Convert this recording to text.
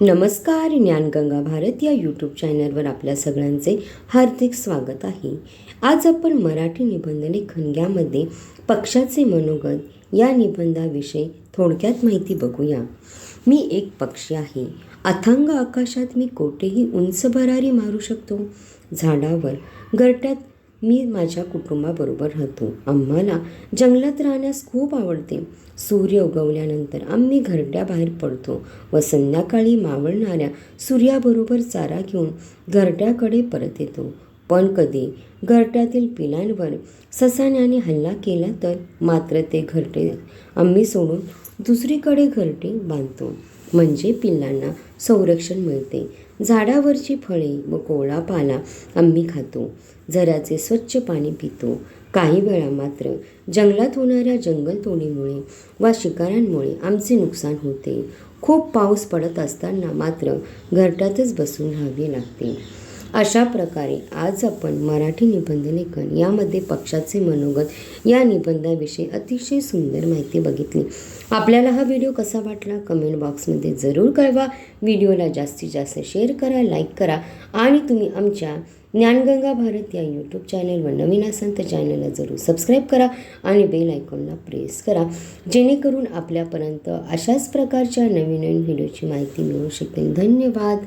नमस्कार ज्ञानगंगा भारत या यूट्यूब चॅनलवर आपल्या सगळ्यांचे हार्दिक स्वागत आहे. आज आपण मराठी निबंध लेखन यामध्ये पक्षाचे मनोगत या निबंधाविषयी थोडक्यात माहिती बघूया. मी एक पक्षी आहे. अथांग आकाशात मी कोठेही उंच भरारी मारू शकतो. झाडावर घरट्यात मी माझ्या कुटुंबाबरोबर राहतो. आम्हाला जंगलात राहण्यास खूप आवडते. सूर्य उगवल्यानंतर आम्ही घरट्याबाहेर पडतो व संध्याकाळी मावळणाऱ्या सूर्याबरोबर चारा घेऊन घरट्याकडे परत येतो. पण कधी घरट्यातील पिलांवर ससाण्याने हल्ला केला तर मात्र ते घरटे आम्ही सोडून दुसरीकडे घरटे बांधतो. म्हणजे पिल्लांना संरक्षण मिळते. झाडावरची फळे व कोवळा पाला आम्ही खातो. झऱ्याचे स्वच्छ पाणी पितो. काही वेळा मात्र जंगलात होणाऱ्या जंगलतोडीमुळे वा शिकाऱ्यांमुळे आमचे नुकसान होते. खूप पाऊस पडत असताना मात्र घरट्यातच बसून राहावे लागते. अशा प्रकारे आज आपण मराठी निबंध लेखन यामध्ये पक्षाचे मनोगत या निबंधाविषयी अतिशय सुंदर माहिती बघितली. आपल्याला हा व्हिडिओ कसा वाटला कमेंट बॉक्समध्ये जरूर कळवा. व्हिडिओला जास्तीत जास्त शेअर करा लाईक करा आणि तुम्ही आमच्या ज्ञानगंगा भारत या यूट्यूब चॅनलवर नवीन असाल तर चॅनलला जरूर सबस्क्राईब करा आणि बेल आयकॉनला प्रेस करा. जेणेकरून आपल्यापर्यंत अशाच प्रकारच्या नवीन नवीन व्हिडिओची माहिती मिळू शकेल. धन्यवाद.